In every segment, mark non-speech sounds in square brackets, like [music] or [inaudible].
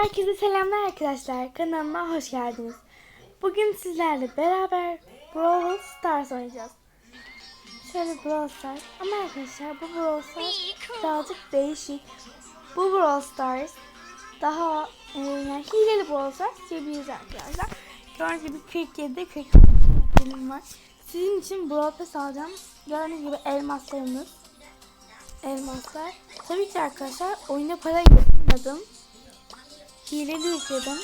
Herkese selamlar arkadaşlar. Kanalıma hoş geldiniz. Bugün sizlerle beraber Brawl Stars oynayacağız. Şöyle Brawl Stars. Ama arkadaşlar bu Brawl Stars birazcık değişik. Bu Brawl Stars daha e, yani hileli Brawl Stars diyebiliriz arkadaşlar. Gördüğünüz gibi 47 40 benim var. Sizin için Brawl Pass alacağım. Gördüğünüz gibi elmaslarımız. Elmaslar. Tabii ki arkadaşlar oyuna para yatırmadım. Hileli yükledim.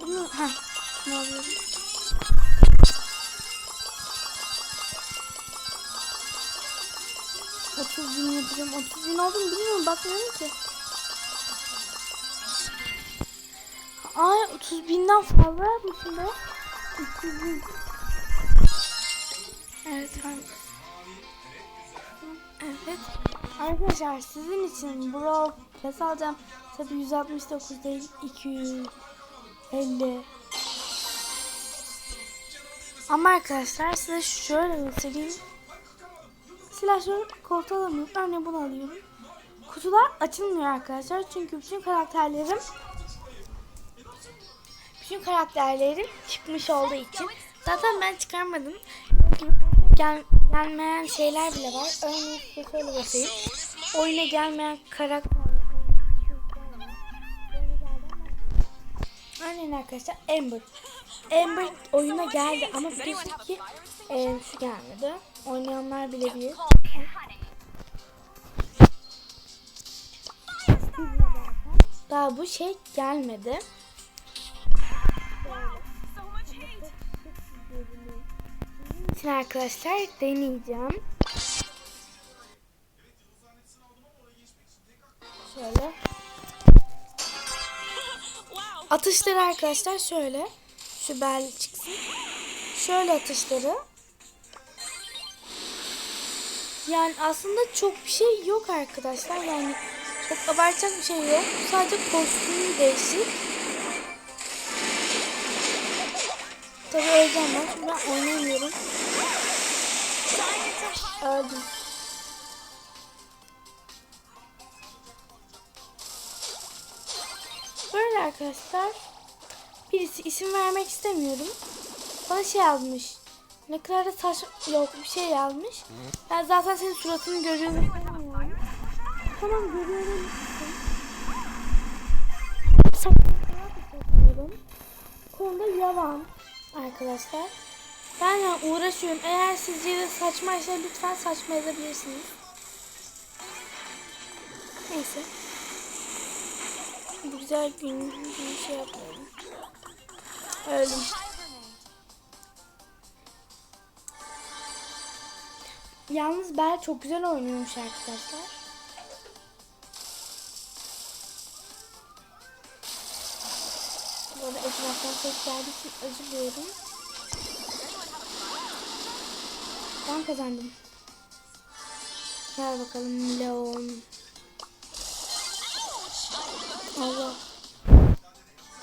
Bunu ha ne oluyor? Otuz mu bilmiyorum. Bakmıyorum ki. Ay 30 binden fazla yapmışım be. 30 bin. Evet. Evet. Arkadaşlar sizin için Brawl Pass alacağım. Tabi 169 değil 250. Ama arkadaşlar size şöyle göstereyim. Silahları koltuğa alamıyorum. Örneğin bunu alıyorum. Kutular açılmıyor arkadaşlar. Çünkü bütün karakterlerim bütün karakterlerim çıkmış olduğu için. Zaten ben çıkarmadım. Gel, gelmeyen şeyler bile var. Örneğin size şöyle göstereyim. Oyuna gelmeyen karakter. Örneğin arkadaşlar Amber. Amber oyuna geldi ama biliyorsun ki e, şu gelmedi. Oynayanlar bilebilir. Daha bu şey gelmedi. Şimdi arkadaşlar deneyeceğim. Şöyle. Atışları arkadaşlar şöyle. Şu çıksın. Şöyle atışları. Yani aslında çok bir şey yok arkadaşlar. Yani çok abartacak bir şey yok. Sadece kostümü değişik. Tabii öleceğim ben. Ben oynamıyorum. Öldüm. Böyle arkadaşlar. Birisi isim vermek istemiyorum. Bana şey yazmış. Ne kadar da saç yok bir şey yazmış. Ben zaten senin suratını görüyorum. Tamam görüyorum. Saçmalama Konuda yalan arkadaşlar. Ben uğraşıyorum. Eğer sizce de saçmaysa lütfen saçma yazabilirsiniz. Neyse. Güzel gün bir şey yapıyorum. Öldüm. Yalnız Bel çok güzel oynuyormuş arkadaşlar. Bu arada etraftan ses geldiği için özür diliyorum. Ben kazandım. Gel bakalım Leon. Allah.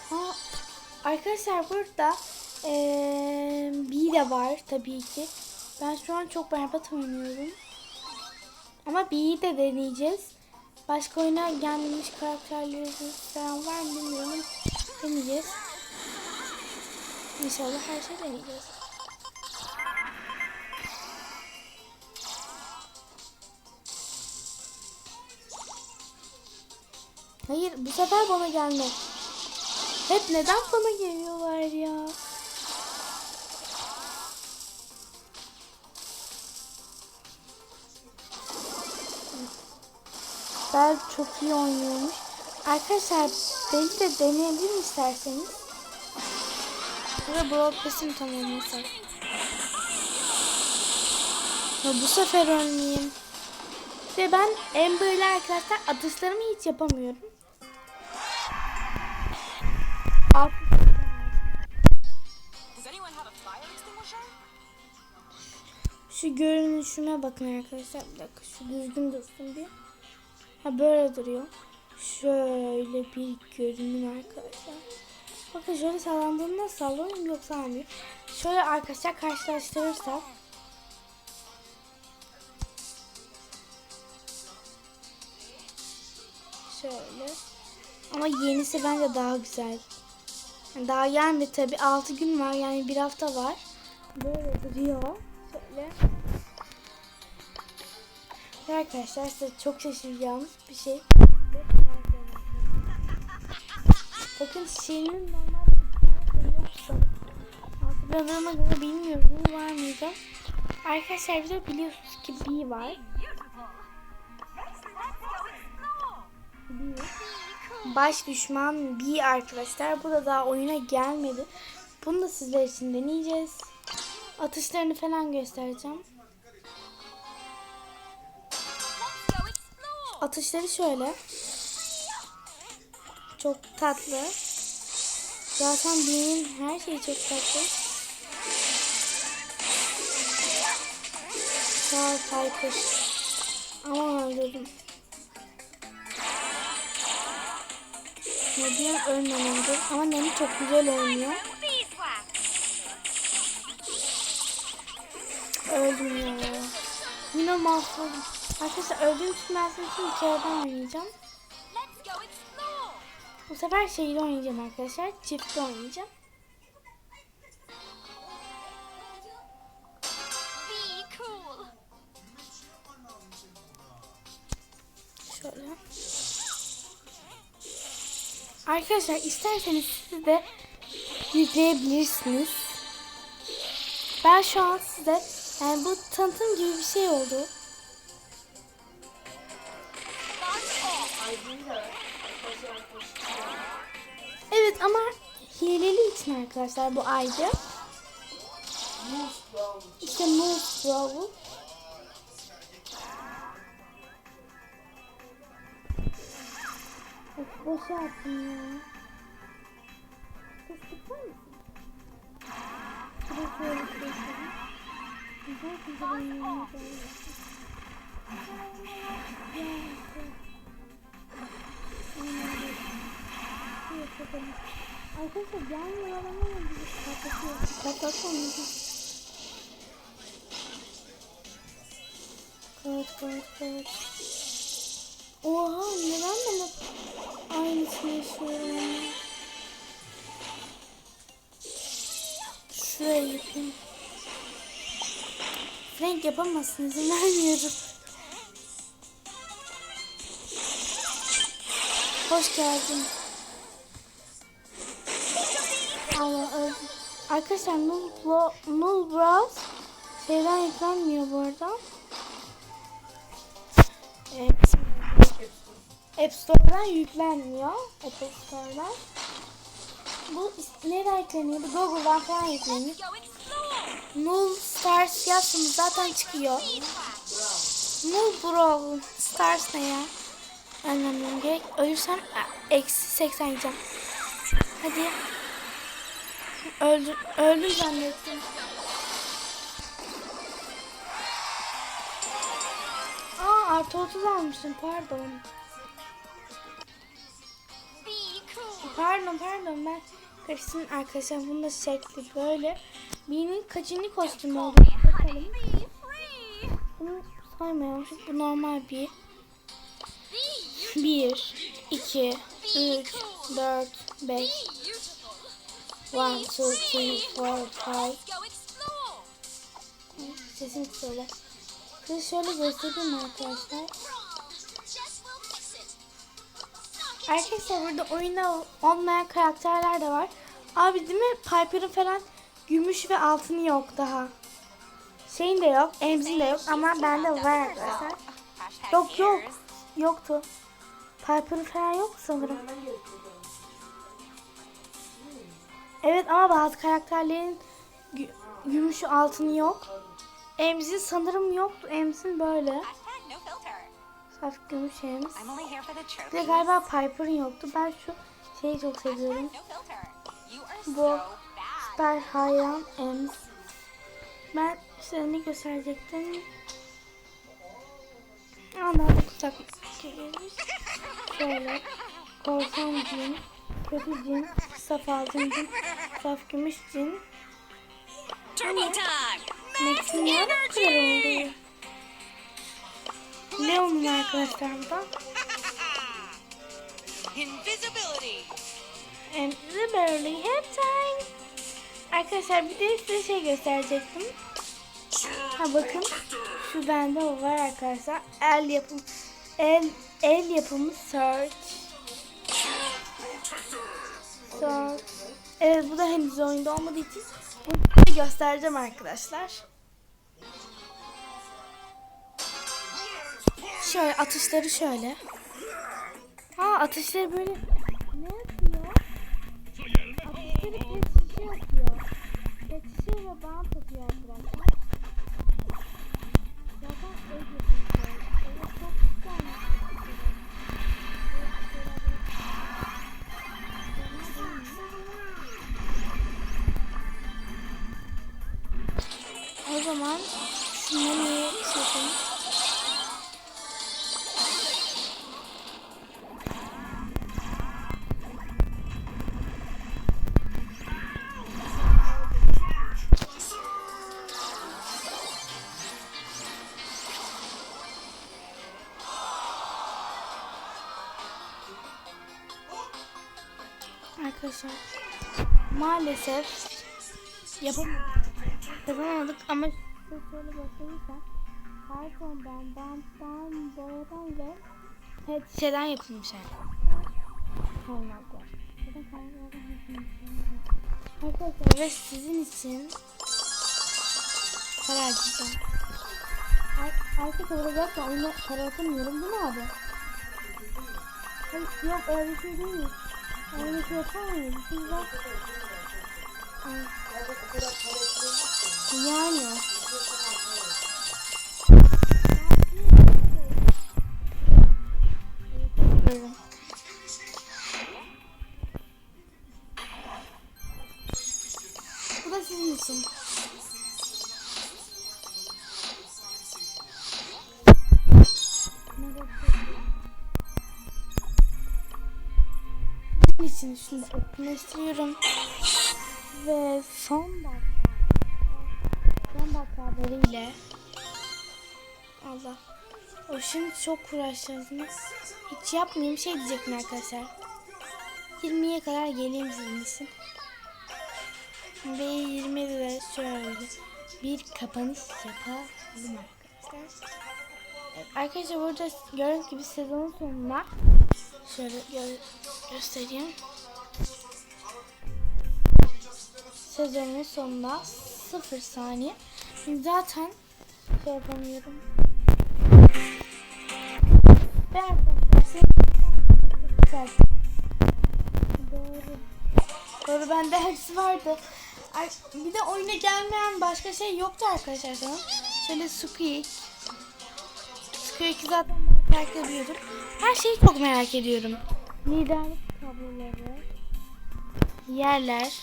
Ha, arkadaşlar burada ee, bir de var tabii ki. Ben şu an çok berbat oynuyorum. Ama B'yi de deneyeceğiz. Başka oyuna gelmemiş karakterleri falan var mı bilmiyorum. Deneyeceğiz. İnşallah her şey deneyeceğiz. Hayır bu sefer bana gelme. Hep neden bana geliyorlar ya? Bel çok iyi oynuyormuş. Arkadaşlar beni de deneyebilir isterseniz? Burada Brawl Pass'im tamamlasak. Ya bu sefer ölmeyeyim. Ve ben Amber'le arkadaşlar atışlarımı hiç yapamıyorum. Şu görünüşüme bakın arkadaşlar. Bir dakika şu düzgün dursun bir. Ha böyle duruyor. Şöyle bir görünüm arkadaşlar. Bakın şöyle sallandığında sallanıyor yok sallamıyor. Şöyle arkadaşlar karşılaştırırsak. Şöyle. Ama yenisi bence daha güzel. Yani daha gelmedi tabi 6 gün var yani bir hafta var. Böyle duruyor. Ve arkadaşlar size çok şaşıracağınız bir şey. Bakın şeyinin normal bir tane yok sanırım. Hatırladığıma göre bilmiyorum var mıydı? Arkadaşlar bir biliyorsunuz ki B var. B. Baş düşman B arkadaşlar. Bu da daha oyuna gelmedi. Bunu da sizler için deneyeceğiz. Atışlarını falan göstereceğim. Atışları şöyle. Çok tatlı. Zaten B'nin her şeyi çok tatlı. Sağ ol Piper. Aman öldürdüm. Ne diyeyim. Ama Nani çok güzel oynuyor. Öldüm ya. Yine mahvoldum. Arkadaşlar öldüğüm sizin için daha oynayacağım. Bu sefer şeyle oynayacağım arkadaşlar. Çiftli oynayacağım. Şöyle. Arkadaşlar isterseniz siz de yükleyebilirsiniz. Ben şu an size yani bu tanıtım gibi bir şey oldu. Evet ama hileli için arkadaşlar bu ayrı. İşte Brawl. Of boşa attım ya. Ses tutar mısın? Şuraya şöyle koyalım. Güzel güzel oynayalım. Arkadaşlar yan yalanlar bizi kapatıyor. Kapatalım. Kapat kapat kapat. Oha neden bana aynısını yaşıyorum? Şuraya yapayım. Frank yapamazsın izin vermiyorum. Hoş geldin. Arkadaşlar Null, Null Bros şeyden yüklenmiyor bu arada. Evet. App Store'dan yüklenmiyor. Apple Store'dan. Bu nereden yükleniyordu? Google'dan falan yükleniyor. Null Stars yazsanız zaten çıkıyor. Null Brawl Stars ne ya? Anlamıyorum gerek. Ölürsem eksi 80 yiyeceğim. Hadi. Öldü, öldüm zannettim. Aa artı 30 almışım pardon. Pardon pardon ben karıştırdım arkadaşlar. Bunun da şekli böyle. Birinin kaçıncı kostümü oldu? Bakalım. Bunu saymayalım. Çünkü bu normal bir. 1, 2, 3, 4, 5, 1, 2, 3, 4, 5. Sesim söyle. Size şöyle göstereyim arkadaşlar. Arkadaşlar burada oyunda olmayan karakterler de var. Abi değil mi? Piper'ın falan gümüş ve altını yok daha. Şeyin de yok. Emzin de yok ama bende var arkadaşlar. Yok yok. Yoktu. Piper'ın falan yok sanırım. Evet ama bazı karakterlerin gü- gümüşü altını yok. Emzin sanırım yoktu. Emzin böyle. Saf gümüş ems. Bir de galiba Piper'ın yoktu. Ben şu şeyi çok seviyorum. Bu. Star Hayran Ems. Ben size ne gösterecektim? Kısak gelmiş. [laughs] Şöyle. Korsan diyeyim. kötü cin, saf altın cin, saf gümüş cin. Turbo time. Max'in ne kadar oldu? Leon'un arkadaşlar bu da. Invisibility. Invisibility hep time. Arkadaşlar bir de size şey gösterecektim. Ha bakın şu bende o var arkadaşlar. El yapım el el yapımı search. Search. Evet bu da henüz oyunda olmadığı için bunu göstereceğim arkadaşlar. Şöyle atışları şöyle. Ha atışları böyle ne yapıyor? Atışları geçişi yapıyor. Geçişi ve bant atıyor arkadaşlar. Zaten el yapıyor. Evet çok güzel. Zaman şunları niye? Arkadaşlar maalesef yapamadık. Yapamadık ama size şöyle gösterirsem kartondan, banttan, boyadan ve pet şeyden yapılmış yani. Yapılmış. Arkadaşlar ve sizin için para harcayacağım. Ar arka tarafa zaten oyuna para atamıyorum. Bu ne abi? Yok öyle bir şey değil. Öyle bir şey yapamıyorum. Şimdi bak. Yani. Şunu etkinleştiriyorum. Ve son dakika. Son dakika haberiyle. Allah. O şimdi çok uğraşacağız. Hiç yapmayayım şey diyecektim arkadaşlar. 20'ye kadar geleyim sizin için. Ve 20'de de şöyle bir kapanış yapalım arkadaşlar. Arkadaşlar burada gördüğünüz gibi sezonun sonuna şöyle gö- göstereyim. Sezonun sonunda 0 saniye. Zaten şey yapamıyorum. Ve arkadaşlar size- Doğru. Doğru bende hepsi vardı. Bir de oyuna gelmeyen başka şey yoktu arkadaşlar sanırım. Şöyle Squeak. Squeak'i zaten ben merak ediyordum. Her şeyi çok merak ediyorum. Liderlik tabloları. Yerler.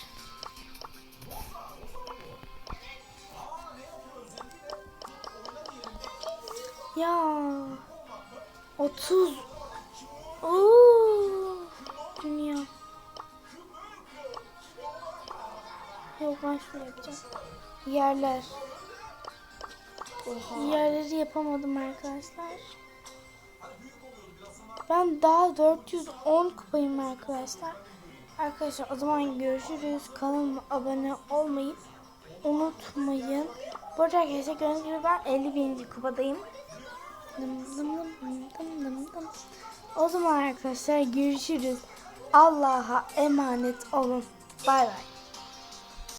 Ya 30 Oo dünya. Yok ben şöyle yapacağım. Yerler. Yerleri yapamadım arkadaşlar. Ben daha 410 kupayım arkadaşlar. Arkadaşlar o zaman görüşürüz. Kanalıma abone olmayı unutmayın. Bu arada arkadaşlar gördüğünüz gibi ben 50 bininci kupadayım. O zaman arkadaşlar görüşürüz. Allah'a emanet olun. Bay bay.